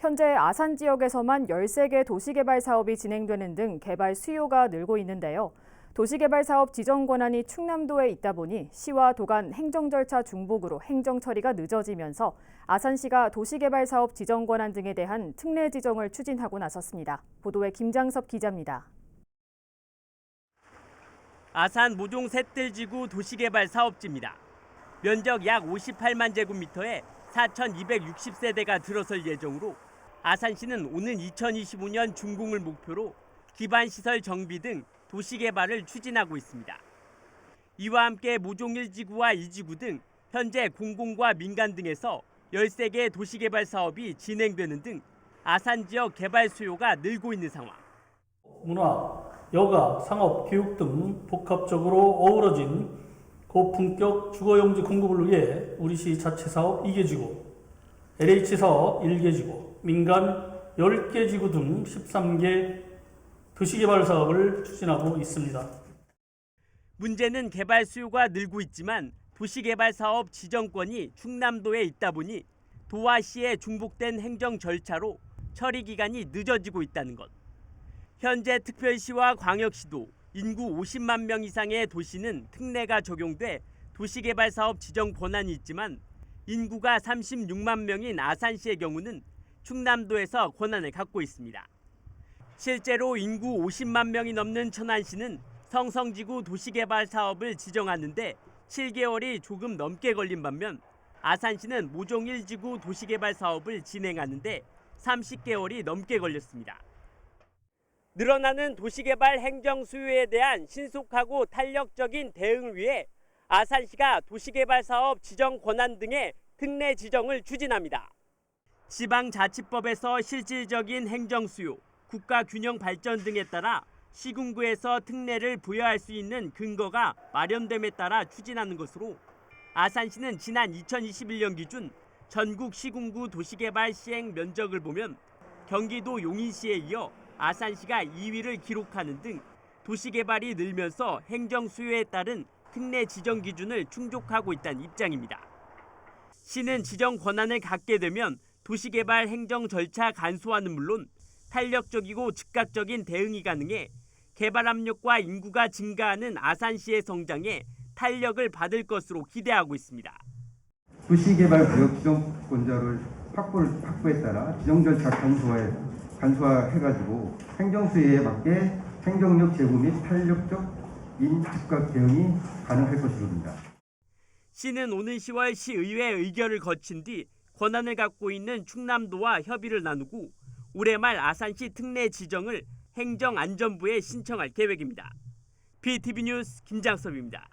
현재 아산 지역에서만 13개 도시개발 사업이 진행되는 등 개발 수요가 늘고 있는데요. 도시개발 사업 지정 권한이 충남도에 있다 보니 시와 도간 행정 절차 중복으로 행정 처리가 늦어지면서 아산시가 도시개발 사업 지정 권한 등에 대한 특례 지정을 추진하고 나섰습니다. 보도에 김장섭 기자입니다. 아산 모종 셋들지구 도시개발 사업지입니다. 면적 약 58만 제곱미터에 4,260세대가 들어설 예정으로 아산시는 오는 2025년 준공을 목표로 기반시설 정비 등 도시개발을 추진하고 있습니다. 이와 함께 모종 1지구와 2지구 등 현재 공공과 민간 등에서 13개 도시개발 사업이 진행되는 등 아산 지역 개발 수요가 늘고 있는 상황. 문화, 여가, 상업, 교육 등 복합적으로 어우러진 고품격 주거용지 공급을 위해 우리 시 자체 사업 2개 지구, LH 사업 1개 지구, 민간 10개 지구 등 13개 도시개발 사업을 추진하고 있습니다. 문제는 개발 수요가 늘고 있지만 도시개발 사업 지정권이 충남도에 있다 보니 도와 시의 중복된 행정 절차로 처리 기간이 늦어지고 있다는 것. 현재 특별시와 광역시도 인구 50만 명 이상의 도시는 특례가 적용돼 도시개발 사업 지정 권한이 있지만 인구가 36만 명인 아산시의 경우는 충남도에서 권한을 갖고 있습니다. 실제로 인구 50만 명이 넘는 천안시는 성성지구 도시개발 사업을 지정하는데 7개월이 조금 넘게 걸린 반면 아산시는 모종 1지구 도시개발 사업을 진행하는데 30개월이 넘게 걸렸습니다. 늘어나는 도시개발 행정 수요에 대한 신속하고 탄력적인 대응을 위해 아산시가 도시개발 사업 지정 권한 등의 특례 지정을 추진합니다. 지방자치법에서 실질적인 행정 수요, 국가 균형 발전 등에 따라 시군구에서 특례를 부여할 수 있는 근거가 마련됨에 따라 추진하는 것으로 아산시는 지난 2021년 기준 전국 시군구 도시개발 시행 면적을 보면 경기도 용인시에 이어 아산시가 2위를 기록하는 등 도시개발이 늘면서 행정 수요에 따른 특례 지정 기준을 충족하고 있다는 입장입니다. 시는 지정 권한을 갖게 되면 도시개발 행정 절차 간소화는 물론 탄력적이고 즉각적인 대응이 가능해 개발 압력과 인구가 증가하는 아산시의 성장에 탄력을 받을 것으로 기대하고 있습니다. 도시개발 구역 지정권자를 확보를 확보에 따라 지정 절차 간소화에 간소화해가지고 행정 수요에 맞게 행정력 제고 및 탄력적 인 즉각 대응이 가능할 것입니다. 시는 오는 10월 시의회 의결을 거친 뒤 권한을 갖고 있는 충남도와 협의를 나누고 올해 말 아산시 특례 지정을 행정안전부에 신청할 계획입니다. BTV 뉴스 김장섭입니다.